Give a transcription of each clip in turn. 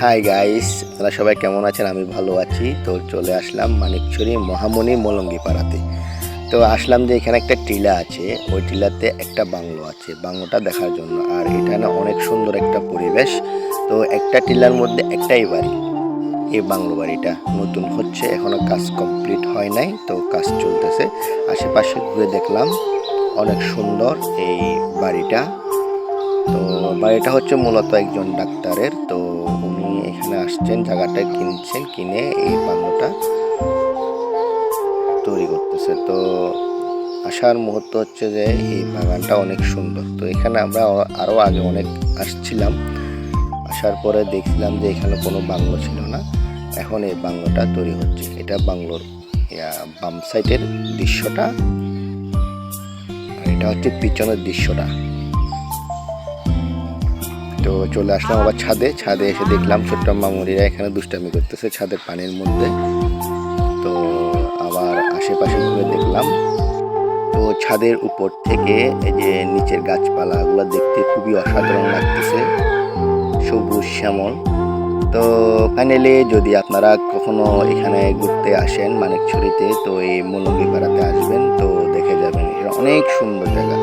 Hi guys আপনারা সবাই কেমন আছেন? আমি ভালো আছি। তো চলে আসলাম মানিকছড়ি মহামণি মলঙ্গি পাড়াতে তো আসলাম যে এখানে একটা টিলা আছে। ওই টিলাতে একটা বাংলো আছে। বাংলোটা দেখার জন্য। আর এখানে অনেক সুন্দর একটা পরিবেশ। তো একটা টিলার মধ্যে একটাই বাড়ি। এই বাংলো বাড়িটা নতুন হচ্ছে। এখনও কাজ কমপ্লিট হয় নাই। তো কাজ চলতেছে। আশেপাশে ঘুরে দেখলাম। অনেক সুন্দর এই বাড়িটা। তো বাড়িটা হচ্ছে মূলত একজন ডাক্তারের। তো উনি এখানে আসছেন, জায়গাটা কিনছেন, কিনে এই বাংলোটা তৈরি করতেছে। তো আসার মুহূর্ত হচ্ছে যে এই বাগানটা অনেক সুন্দর। তো এখানে আমরা আরও আগে অনেক আসছিলাম। আসার পরে দেখছিলাম যে এখানে কোনো বাংলো ছিল না। এখন এই বাংলোটা তৈরি হচ্ছে। এটা বাংলোর বাম সাইডের দৃশ্যটা। এটা হচ্ছে পিছনের দৃশ্যটা। তো চলে আসলাম আবার ছাদে। ছাদে এসে দেখলাম ছোট্ট মামুরিরা এখানে দুষ্টামি করতেছে ছাদের পানির মধ্যে। তো আবার আশেপাশে ঘুরে দেখলাম। তো ছাদের উপর থেকে এই যে নিচের গাছপালাগুলো দেখতে খুবই অসাধারণ লাগতেছে। সবুজ শ্যামল। তো ফাইনালি যদি আপনারা কখনো এখানে ঘুরতে আসেন মানিকছড়িতে, তো এই মলঙ্গি পাড়াতে আসবেন, তো দেখে যাবেন। এটা অনেক সুন্দর জায়গা।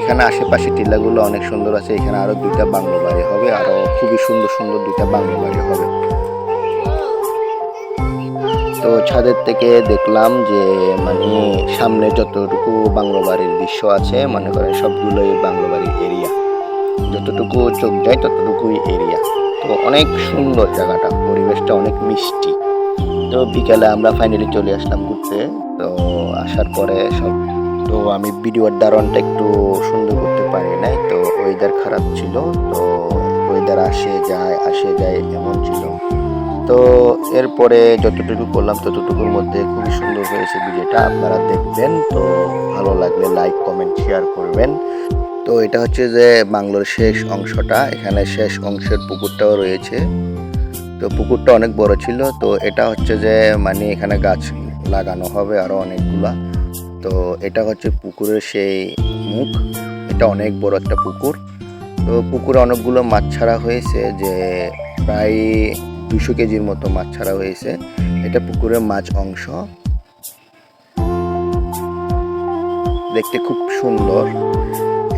এখানে আশেপাশে টিলাগুলো অনেক সুন্দর আছে। এখানে আরও দুইটা বাংলো বাড়ি হবে, আরও খুবই সুন্দর সুন্দর দুইটা বাংলো বাড়ি হবে। তো ছাদের থেকে দেখলাম যে মানে সামনে যতটুকু বাংলো বাড়ির দৃশ্য আছে, মনে করেন সবগুলোই বাংলো বাড়ির এরিয়া যতটুকু চোখ যায় ততটুকুই এরিয়া তো অনেক সুন্দর জায়গাটা, পরিবেশটা অনেক মিষ্টি। তো বিকালে আমরা ফাইনালি চলে আসলাম ঘুরতে। তো আসার পরে সব তো আমি ভিডিওর দারণটা একটু সুন্দর করতে পারি নাই, তো ওয়েদার খারাপ ছিল, তো ওয়েদার আসে যায় আসে যায় এমন ছিল। তো এরপরে যতটুকু করলাম ততটুকুর মধ্যে খুবই সুন্দর হয়েছে ভিডিওটা, আপনারা দেখবেন, তো ভালো লাগলে লাইক কমেন্ট শেয়ার করবেন। তো এটা হচ্ছে যে বাংলোর শেষ অংশটা, এখানে শেষ অংশের পুকুরটাও রয়েছে। তো পুকুরটা অনেক বড় ছিল, তো এটা হচ্ছে যে মানে এখানে গাছ লাগানো হবে আরও অনেকগুলা। তো এটা হচ্ছে পুকুরের সেই মুখ। এটা অনেক বড় একটা পুকুর। তো পুকুরে অনেকগুলো মাছ ছাড়া হয়েছে যে প্রায় দুশো কেজির মতো মাছ ছাড়া হয়েছে। এটা পুকুরের মাছ অংশ। দেখতে খুব সুন্দর।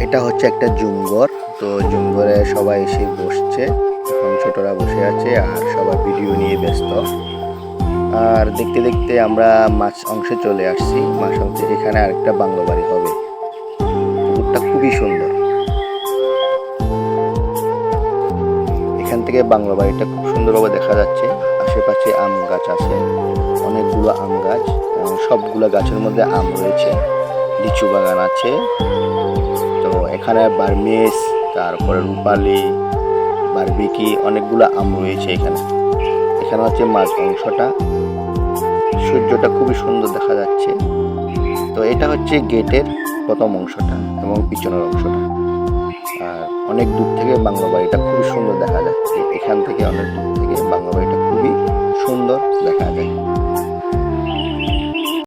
এটা হচ্ছে একটা জুঙ্গর। তো জুঙ্গরে সবাই এসে বসছে। এখন ছোটরা বসে আছে আর সবাই ভিডিও নিয়ে ব্যস্ত। আর দেখতে দেখতে আমরা মাছ অংশে চলে আসছি। মাছ অংশে এখানে আরেকটা বাংলো বাড়ি হবে। পুকুরটা খুবই সুন্দর। এখান থেকে বাংলো বাড়িটা খুব সুন্দরভাবে দেখা যাচ্ছে। আশেপাশে আম গাছ আছে। অনেকগুলো আম গাছ। সবগুলো গাছের মধ্যে আম রয়েছে। লিচু বাগান আছে। তো এখানে বার্মিস, তারপরে রূপালি, বারবিকি, অনেকগুলো আম রয়েছে এখানে। এখানে হচ্ছে মাছ অংশটা সূর্যটা খুবই সুন্দর দেখা যাচ্ছে। তো এটা হচ্ছে গেটের প্রথম অংশটা এবং পিছনের অংশটা। আর অনেক দূর থেকে বাংলা বাড়িটা খুবই সুন্দর দেখা যাচ্ছে। এখান থেকে অনেক দূর থেকে বাংলা বাড়িটা খুবই সুন্দর দেখা যায়।